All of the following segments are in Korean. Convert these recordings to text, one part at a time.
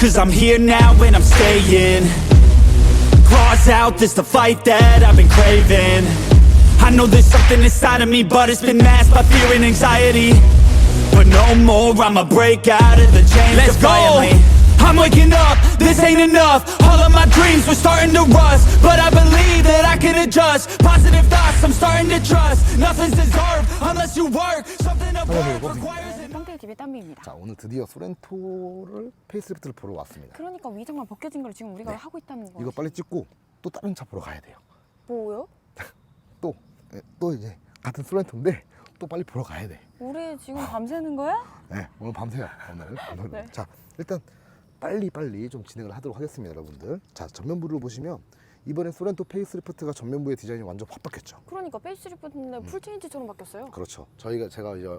Watch out, cause I'm here now and I'm staying. Claws out, this the fight that I've been craving. I know there's something inside of me, but it's been masked by fear and anxiety. But no more, I'ma break out of the chains Let's defiantly. go! I'm waking up, this ain't enough All of my dreams were starting to rust But I believe that I can adjust Positive thoughts, I'm starting to trust Nothing's deserved unless you work Something above requires TV 땀비입니다. 자 오늘 드디어 소렌토를 페이스리프트를 보러 왔습니다. 그러니까 위장만 벗겨진 걸 지금 우리가 하고 있다는 거. 네. 이거 빨리 찍고 또 다른 차 보러 가야 돼요. 뭐요? 또, 예, 또 이제 같은 소렌토인데 또 빨리 보러 가야 돼. 우리 지금 밤새는 거야? 네, 오늘 밤새요. 오늘. 오늘. 네. 자, 일단 빨리 빨리 좀 진행을 하도록 하겠습니다, 여러분들. 자, 전면부를 보시면 이번에 소렌토 페이스리프트가 전면부의 디자인이 완전 확 바뀌었죠. 그러니까 페이스리프트인데 음. 풀체인지처럼 바뀌었어요. 그렇죠. 저희가 제가 이제 한,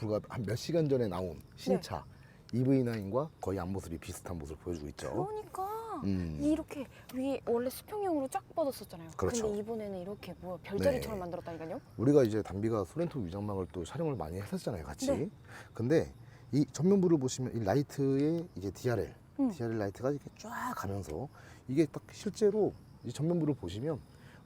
불과 한 몇 시간 전에 나온 신차 네. EV9과 거의 앞모습이 비슷한 모습을 보여주고 있죠. 그러니까 음. 이렇게 위에 원래 수평형으로 쫙 뻗었었잖아요. 그렇죠. 근데 이번에는 이렇게 뭐 별자리처럼 네. 만들었다니까요. 우리가 이제 담비가 소렌토 위장막을 또 촬영을 많이 했었잖아요, 같이. 네. 근데 이 전면부를 보시면 이 라이트의 이제 DRL, 음. DRL 라이트가 이렇게 쫙 가면서 이게 딱 실제로 이 전면부를 보시면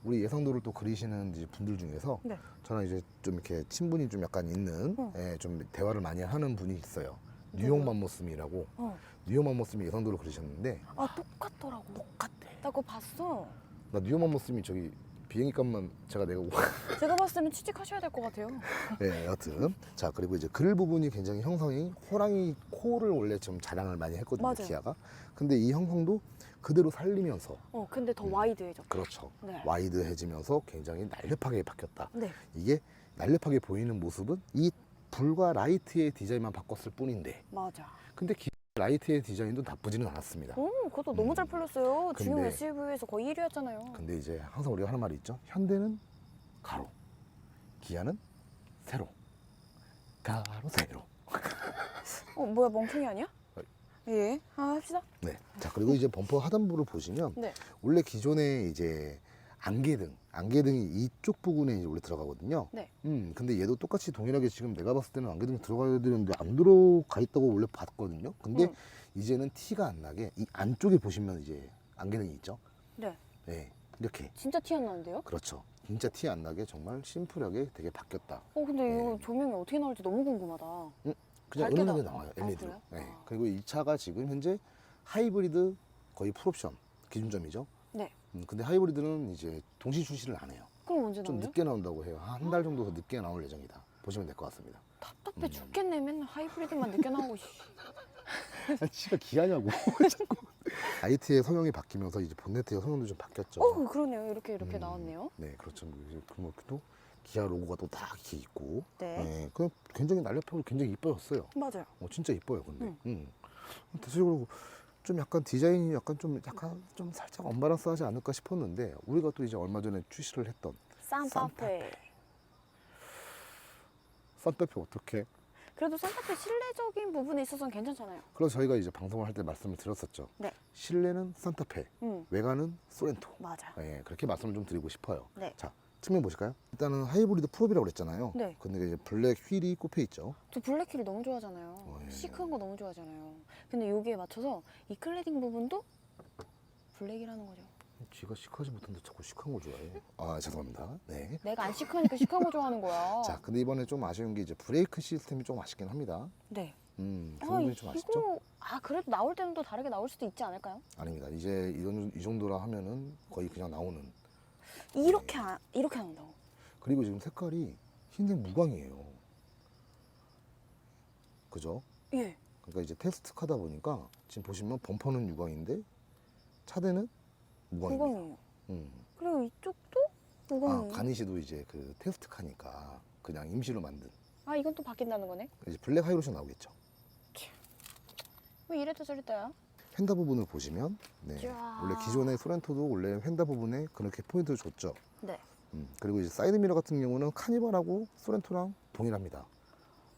우리 예상도를 또 그리시는 이제 분들 중에서 네. 저는 이제 좀 이렇게 친분이 좀 약간 있는 어. 예, 좀 대화를 많이 하는 분이 있어요. 뉴욕 맘모스미라고 어. 뉴욕 맘모스미 예상도를 그리셨는데 아 똑같더라고. 똑같대. 나 그거 봤어. 나 뉴욕 맘모스미 저기 비행기 값만 제가 내고 제가 봤을 때는 취직하셔야 될 것 같아요. 네, 여튼 자 그리고 이제 그릴 부분이 굉장히 형성이 호랑이 코를 원래 좀 자랑을 많이 했거든요 맞아요. 기아가. 근데 이 형성도 그대로 살리면서 어 근데 더 와이드해졌다. 그렇죠. 네. 와이드해지면서 굉장히 날렵하게 바뀌었다. 네. 이게 날렵하게 보이는 모습은 이 불과 라이트의 디자인만 바꿨을 뿐인데, 맞아. 근데 기 라이트의 디자인도 나쁘지는 않았습니다. 오 그것도 너무 잘 풀렸어요. 근데- SUV에서 거의 1위였잖아요. 근데 이제 항상 우리가 하는 말이 있죠. 현대는 가로, 기아는 세로, 가로 세로. 어 뭐야 멍청이 아니야? 예. 아 합시다. 네. 자 그리고 이제 범퍼 하단부를 보시면 네. 원래 기존에 이제 안개등, 안개등이 이쪽 부분에 이제 원래 들어가거든요. 네. 음, 근데 얘도 똑같이 동일하게 지금 내가 봤을 때는 안개등 들어가야 되는데 안 들어가 있다고 원래 봤거든요. 근데 음. 이제는 티가 안 나게 이 안쪽에 보시면 이제 안개등이 있죠. 네. 네, 이렇게 진짜 티 안 나는데요? 그렇죠. 진짜 티 안 나게 정말 심플하게 되게 바뀌었다. 어 근데 네. 이거 조명이 어떻게 나올지 너무 궁금하다. 그냥 밝게 은은하게 나- 나와요 아, LED로. 그래요? 네. 아. 그리고 이 차가 지금 현재 하이브리드 거의 풀옵션 기준점이죠. 네. 음, 근데 하이브리드는 이제 동시 출시를 안 해요. 그럼 언제 좀 나오요? 늦게 나온다고 해요. 한 달 정도 더 늦게 나올 예정이다. 보시면 될 것 같습니다. 답답해 음. 죽겠네. 맨날 하이브리드만 늦게 나오고. 씨. 아, 지가 기하냐고. 자꾸. 라이트의 성형이 바뀌면서 이제 본네트의 성형도 좀 바뀌었죠. 어 그러네요. 이렇게 이렇게 음, 나왔네요. 네, 그렇죠. 그런 것도 기아 로고가 또딱 이렇게 있고. 네. 네, 그냥 굉장히 날렵하고 굉장히 이뻐졌어요. 맞아요. 어, 진짜 이뻐요, 근데. 음. 음. 대체적으로 좀 약간 디자인이 약간 좀 약간 좀 살짝 언바란스하지 않을까 싶었는데 우리가 또 이제 얼마 전에 출시를 했던 산타페. 산타페 어떻게? 그래도 산타페 실내적인 부분에 있어서는 괜찮잖아요. 그래서 저희가 이제 방송을 할 때 말씀을 드렸었죠. 네. 실내는 산타페, 음 외관은 소렌토. 맞아. 예, 그렇게 말씀을 좀 드리고 싶어요. 네. 자, 측면 보실까요? 일단은 하이브리드 풀업이라고 그랬잖아요. 네. 근데 이제 블랙 휠이 꼽혀 있죠. 저 블랙힐 너무 좋아하잖아요. 어, 예. 시크한 거 너무 좋아하잖아요. 근데 여기에 맞춰서 이 클레딩 부분도 블랙이라는 거죠. 쥐가 시크하지 못한데 자꾸 시크한 걸 좋아해. 아, 죄송합니다. 네. 내가 안 시크하니까 시크한 거 좋아하는 거야. 자, 근데 이번에 좀 아쉬운 게 이제 브레이크 시스템이 좀 아쉽긴 합니다. 네. 음, 그 아, 부분이 좀 아쉽죠? 이거 아 그래도 나올 때는 또 다르게 나올 수도 있지 않을까요? 아닙니다. 이제 이, 이 정도라 하면은 거의 그냥 나오는. 이렇게 안, 이렇게 나온다고. 그리고 지금 색깔이 흰색 무광이에요. 그죠? 예. 그러니까 이제 테스트 카다 보니까 지금 보시면 범퍼는 유광인데 차대는 무광입니다. 무광이에요. 음. 그리고 이쪽도 아, 무광이에요. 가니시도 이제 그 테스트 카니까 그냥 임시로 만든 아 이건 또 바뀐다는 거네. 이제 블랙 하이로션 나오겠죠. 왜 이랬다 저랬다야? 휀다 부분을 보시면 네. 자. 원래 기존의 소렌토도 원래 휀다 부분에 그렇게 포인트를 줬죠. 네. 음, 그리고 이제 사이드 미러 같은 경우는 카니발하고 소렌토랑 동일합니다.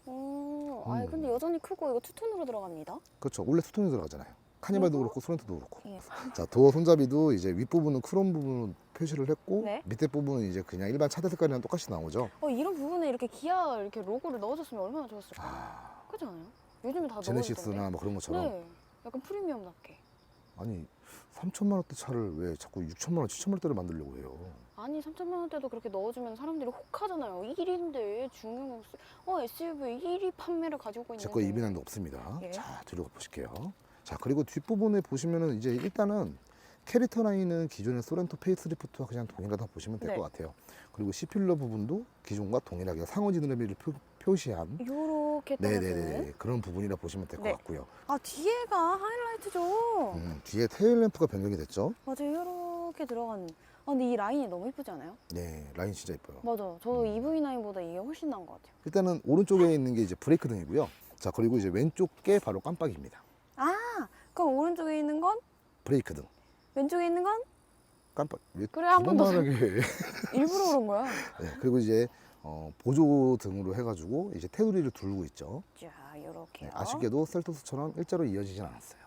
어, 아 음. 근데 여전히 크고 이거 투톤으로 들어갑니다. 그렇죠. 원래 투톤이 들어가잖아요. 카니발도 어허. 그렇고 소렌토도 그렇고. 예. 자 도어 손잡이도 이제 윗 부분은 크롬 부분을 표시를 했고 네. 밑에 부분은 이제 그냥 일반 차대 색깔이랑 똑같이 나오죠. 어 이런 부분에 이렇게 기아 이렇게 로고를 넣어줬으면 얼마나 좋았을까. 아, 그렇지 않아요? 요즘에 다 제네시스나 넣어주던데. 뭐 그런 것처럼 네. 약간 프리미엄답게. 아니 3천만 원대 차를 왜 자꾸 6천만 원, 7천만 원대를 만들려고 해요? 아니 3천만 원대도 그렇게 넣어주면 사람들이 혹하잖아요. 1위인데 중형 어 SUV 1위 판매를 가지고 있는데. 제거 이비난도 없습니다. 예. 자 뒤로 보실게요. 자 그리고 뒷부분에 보시면은 이제 일단은 캐릭터 라인은 기존의 소렌토 페이스리프트와 그냥 동일하다 보시면 될 네. 것 같아요. 그리고 C필러 부분도 기존과 동일하게 상호 지느러미를 표, 표시한 요렇 게 떨어지는. 네네네 그런 부분이라 보시면 될 것 네. 같고요. 아 뒤에가 하이라이트죠. 음, 뒤에 테일 램프가 변경이 됐죠. 맞아요. 요렇게 들어간. 아 근데 이 라인이 너무 이쁘지 않아요? 네 라인 진짜 예뻐요. 맞아. 저도 음. EV9보다 이게 훨씬 나은 것 같아요. 일단은 오른쪽에 있는 게 이제 브레이크 등이고요. 자 그리고 이제 왼쪽 게 바로 깜빡입니다. 아 그럼 오른쪽에 있는 건 브레이크 등. 왼쪽에 있는 건 깜빡. 왜 그래, 한번 더 두번만 하게 해? 일부러 그런 거야. 네, 그리고 이제 어, 보조 등으로 해가지고 이제 테두리를 두르고 있죠. 자 요렇게요. 네, 아쉽게도 셀토스처럼 일자로 이어지진 않았어요.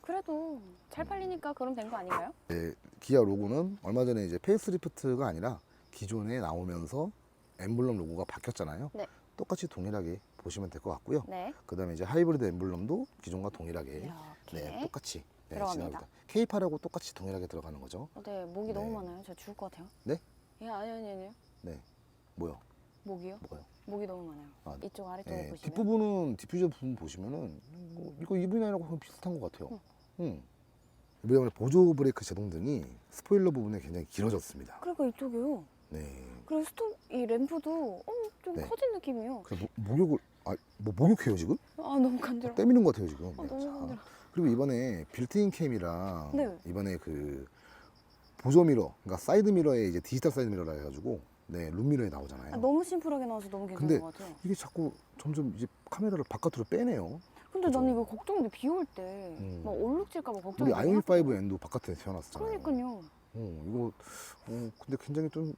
그래도 잘 팔리니까 그럼 된 거 아닌가요? 네, 기아 로고는 얼마 전에 이제 페이스리프트가 아니라 기존에 나오면서 엠블럼 로고가 바뀌었잖아요. 네. 똑같이 동일하게 보시면 될 것 같고요. 네. 그다음에 이제 하이브리드 엠블럼도 기존과 동일하게 이렇게. 네, 똑같이 네, 들어갑니다. 진행합니다. K8하고 똑같이 동일하게 들어가는 거죠. 어, 네, 목이 너무 네. 많아요. 제가 죽을 것 같아요. 네? 예, 아니 아니 아니요. 네, 뭐요? 목이요? 뭐가요? 목이 너무 많아요. 아, 이쪽 아래쪽에 네, 보시면 뒷부분은 디퓨저 부분 보시면은 이거, 이거 EV9하고 비슷한 것 같아요. 응. 응. 이번에 보조 브레이크 제동등이 스포일러 부분에 굉장히 길어졌습니다. 그리고 이쪽이요. 네. 그리고 스톱 이 램프도 엄좀 네. 커진 느낌이에요. 그래서 모- 목욕을 아, 뭐 목욕해요 지금? 아 너무 간지러. 워 때미는 것 같아요 지금. 아, 네, 너무 자, 간지러. 그리고 이번에 빌트인 캠이랑 네. 이번에 그 보조 미러, 그러니까 사이드 미러에 이제 디지털 사이드 미러라 해가지고 네, 룸 미러에 나오잖아요. 아, 너무 심플하게 나와서 너무 괜찮은 근데 것 같아요. 이게 자꾸 점점 이제 카메라를 바깥으로 빼네요. 근데 그죠? 나는 이거 걱정돼 비 올때 음. 막 얼룩질까봐 걱정이 우리 많이 아이오닉 하거든요. 5 N도 바깥에 태어났잖아요. 그러니까요. 어, 이거 어, 근데 굉장히 좀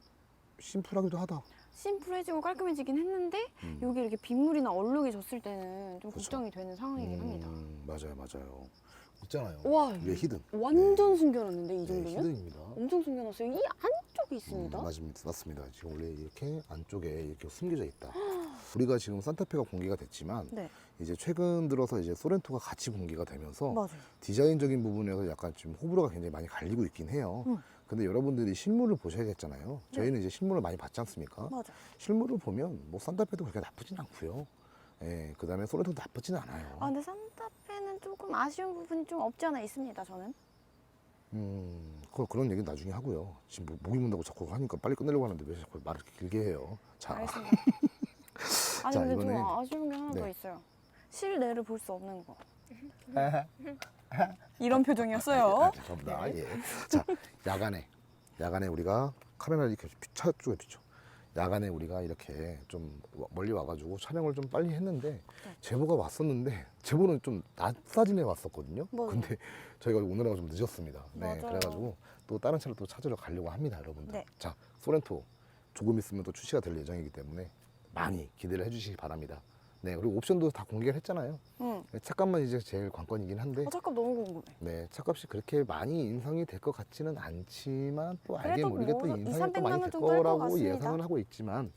심플하기도 하다. 심플해지고 깔끔해지긴 했는데 음. 여기 이렇게 빗물이나 얼룩이 졌을 때는 좀 그죠. 걱정이 되는 상황이긴 합니다. 음, 맞아요, 맞아요. 있잖아요. 와 위에 히든. 완전 숨겨놨는데 이 네, 정도면 히든입니다. 엄청 숨겨놨어요. 이 안쪽에 있습니다. 음, 맞습니다. 맞습니다. 지금 원래 이렇게 안쪽에 이렇게 숨겨져 있다. 우리가 지금 산타페가 공개가 됐지만 네, 이제 최근 들어서 이제 소렌토가 같이 공개가 되면서 맞아요. 디자인적인 부분에서 약간 지금 호불호가 굉장히 많이 갈리고 있긴 해요. 음. 근데 여러분들이 실물을 보셔야겠잖아요. 저희는 이제 실물을 많이 봤지 않습니까? 맞아. 실물을 보면 뭐 산타페도 그렇게 나쁘진 않고요. 예, 그 다음에 소렌토도 나쁘진 않아요. 아 근데 산타페는 조금 아쉬운 부분이 좀 없지 않아 있습니다. 저는. 음, 그, 그런 얘기는 나중에 하고요. 지금 뭐 목이 문다고 자꾸 하니까 빨리 끝내려고 하는데 왜 자꾸 말을 이렇게 길게 해요. 자, 알겠습니다. 아니 자, 근데 이번에- 좀 아쉬운 게 하나 더 네. 있어요. 실내를 볼 수 없는 거. 이런 표정이었어요. 아, 죄송합니다. 예. 자, 야간에 야간에 우리가 카메라를 이렇게 비- 차 쪽에 비춰. 야간에 우리가 이렇게 좀 와- 멀리 와가지고 촬영을 좀 빨리 했는데 네. 제보가 왔었는데 제보는 좀 낮 사진에 왔었거든요. 맞아요. 근데 저희가 오느라고 좀 늦었습니다. 네, 맞아요. 그래가지고 또 다른 차를 또 찾으러 가려고 합니다, 여러분들. 네. 자, 소렌토 조금 있으면 또 출시가 될 예정이기 때문에 많이 기대를 해주시기 바랍니다. 네, 그리고 옵션도 다 공개를 했잖아요. 응. 차값만 이제 제일 관건이긴 한데 아 잠깐 너무 궁금해. 네, 차값이 그렇게 많이 인상이 될 것 같지는 않지만 또 알게 모르게 또뭐 인상이 2, 또 300만 많이 원될 거라고. 예상을 하고 있지만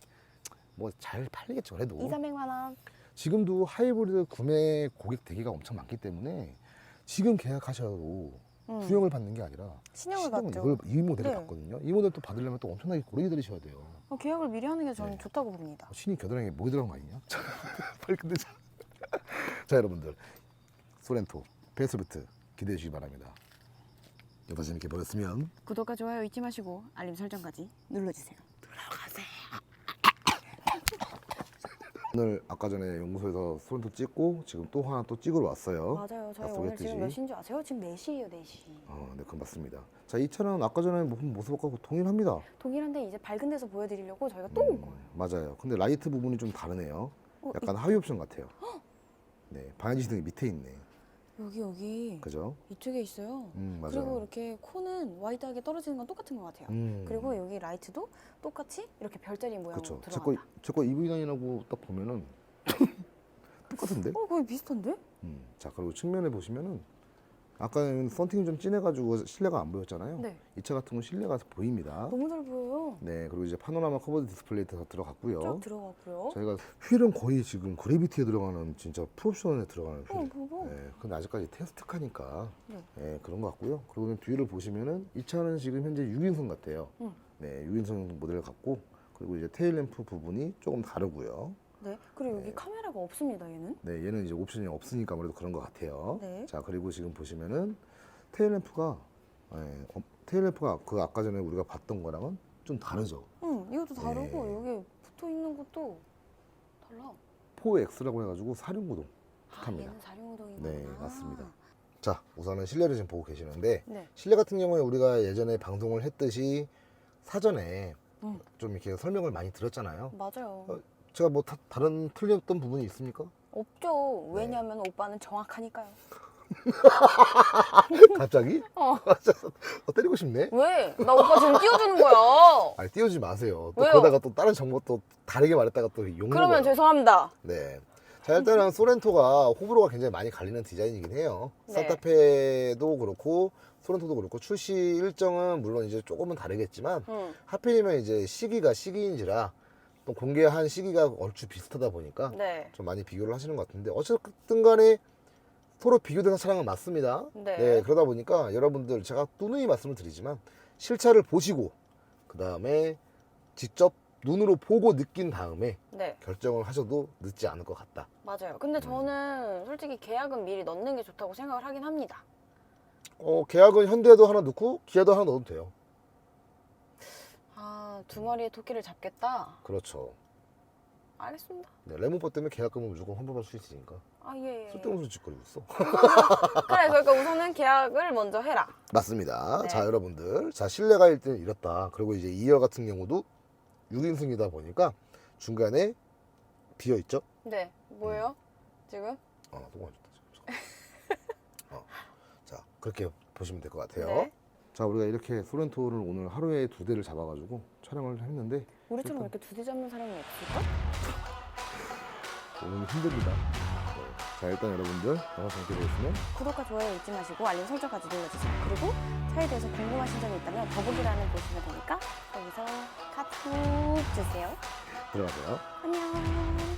뭐 잘 팔리겠죠 그래도 2, 300만 원. 지금도 하이브리드 구매 고객 대기가 엄청 많기 때문에 지금 계약하셔도 응. 후형을 받는 게 아니라 신형을 시동은 받죠. 이걸 이 모델을 네. 받거든요 이 모델 또 받으려면 또 엄청나게 고르게 들으셔야 돼요 어, 계약을 미리 하는 게 저는 네. 좋다고 봅니다. 신이 겨드랑이에 목이 들어간 거 아니냐? 자, 빨리 끝내자 자 여러분들 소렌토 페이스부트 기대해 주시기 바랍니다 영상 재밌게 보셨으면 구독과 좋아요 잊지 마시고 알림 설정까지 눌러주세요. 오늘 아까 전에 연구소에서 소렌토 찍고 지금 또 하나 또 찍으러 왔어요. 맞아요. 저희 약속했듯이. 오늘 지금 몇 시인 줄 아세요? 지금 4시예요, 4시. 어, 네, 그건 맞습니다. 자, 이 차는 아까 전에 본 모습하고 동일합니다. 동일한데 이제 밝은 데서 보여드리려고 저희가 또온 음, 거예요. 맞아요. 근데 라이트 부분이 좀 다르네요. 어, 약간 하위 옵션 같아요. 네, 방향지 등이 밑에 있네. 여기 여기 그죠? 이쪽에 있어요. 음, 맞아요. 그리고 이렇게 코는 와이드하게 떨어지는 건 똑같은 것 같아요. 음, 그리고 여기 라이트도 똑같이 이렇게 별자리 모양으로 그렇죠. 들어간다. 제거 제거 EV9이라고 딱 보면은 똑같은데? 어, 거의 비슷한데? 음, 자, 그리고 측면에 보시면은 아까는 썬팅이 좀 진해가지고 실내가 안 보였잖아요. 네. 이 차 같은 건 실내가 보입니다. 너무 잘 보여요. 네, 그리고 이제 파노라마 커버드 디스플레이 더 들어갔고요. 쫙 들어가고요. 저희가 휠은 거의 지금 그래비티에 들어가는 진짜 풀옵션에 들어가는 휠. 어, 봐봐. 네, 근데 아직까지 테스트카니까 네. 네, 그런 것 같고요. 그리고 뒤를 보시면은 이 차는 지금 현재 6인승 같아요. 음. 네, 6인승 모델을 갖고 그리고 이제 테일 램프 부분이 조금 다르고요. 네. 그리고 여기 카메라가 없습니다. 얘는. 네, 얘는 이제 옵션이 없으니까 아무래도 그런 것 같아요. 네. 자, 그리고 지금 보시면은 테일 램프가 네, 어, 테일 램프가 그 아까 전에 우리가 봤던 거랑은 좀 다르죠. 응. 이것도 다르고 네. 여기 붙어 있는 것도 달라. 4X라고 해가지고 사륜구동 아, 탑니다. 얘는 사륜구동이구나. 네, 맞습니다. 자, 우선은 실내를 지금 보고 계시는데 네. 실내 같은 경우에 우리가 예전에 방송을 했듯이 사전에 음. 좀 이렇게 설명을 많이 드렸잖아요. 맞아요. 어, 제가 뭐 다, 다른 틀렸던 부분이 있습니까? 없죠. 네. 왜냐면 오빠는 정확하니까요. 갑자기? 어. 어, 때리고 싶네. 왜? 나 오빠 지금 띄워주는 거야. 아니 띄우지 마세요. 또 왜요? 그러다가 또 다른 정보 또 다르게 말했다가 또 욕. 그러면. 죄송합니다. 네. 자 일단은 소렌토가 호불호가 굉장히 많이 갈리는 디자인이긴 해요. 네. 산타페도 그렇고 소렌토도 그렇고 출시 일정은 물론 이제 조금은 다르겠지만 응. 하필이면 이제 시기가 시기인지라 또 공개한 시기가 얼추 비슷하다 보니까 네. 좀 많이 비교를 하시는 것 같은데 어쨌든 간에 서로 비교되는 차량은 맞습니다. 네. 그러다 보니까 여러분들 제가 누누이 말씀을 드리지만 실차를 보시고 그 다음에 직접 눈으로 보고 느낀 다음에 네. 결정을 하셔도 늦지 않을 것 같다. 맞아요. 근데 저는 솔직히 계약은 미리 넣는 게 좋다고 생각을 하긴 합니다. 어, 계약은 현대도 하나 넣고 기아도 하나 넣어도 돼요. 아, 두 마리의 토끼를 잡겠다. 그렇죠. 알겠습니다. 네, 레몬버 때문에 계약금은 무조건 환불할 수 있으니까. 아, 예. 예. 쓸데없는 짓거리고 있어. 그래, 그러니까 우선은 계약을 먼저 해라. 맞습니다. 네. 자, 여러분들. 자, 실내가 1등 이렇다. 그리고 이제 2열 같은 경우도 6인승이다 보니까 중간에 비어 있죠? 네. 뭐예요? 지금? 어, 너무 안 좋다. 지금. 어. 자, 그렇게 보시면 될 것 같아요. 네. 자, 우리가 이렇게 소렌토를 오늘 하루에 두 대를 잡아가지고 촬영을 했는데 우리처럼 이렇게 두대 잡는 사람이 없을까? 오늘 힘듭니다. 네. 자, 일단 여러분들 영상 재밌게 보셨으면 구독과 좋아요 잊지 마시고 알림 설정까지 눌러주세요. 그리고 차에 대해서 궁금하신 점이 있다면 더보기란을 보시면 되니까 거기서 카톡 주세요. 들어가세요. 안녕.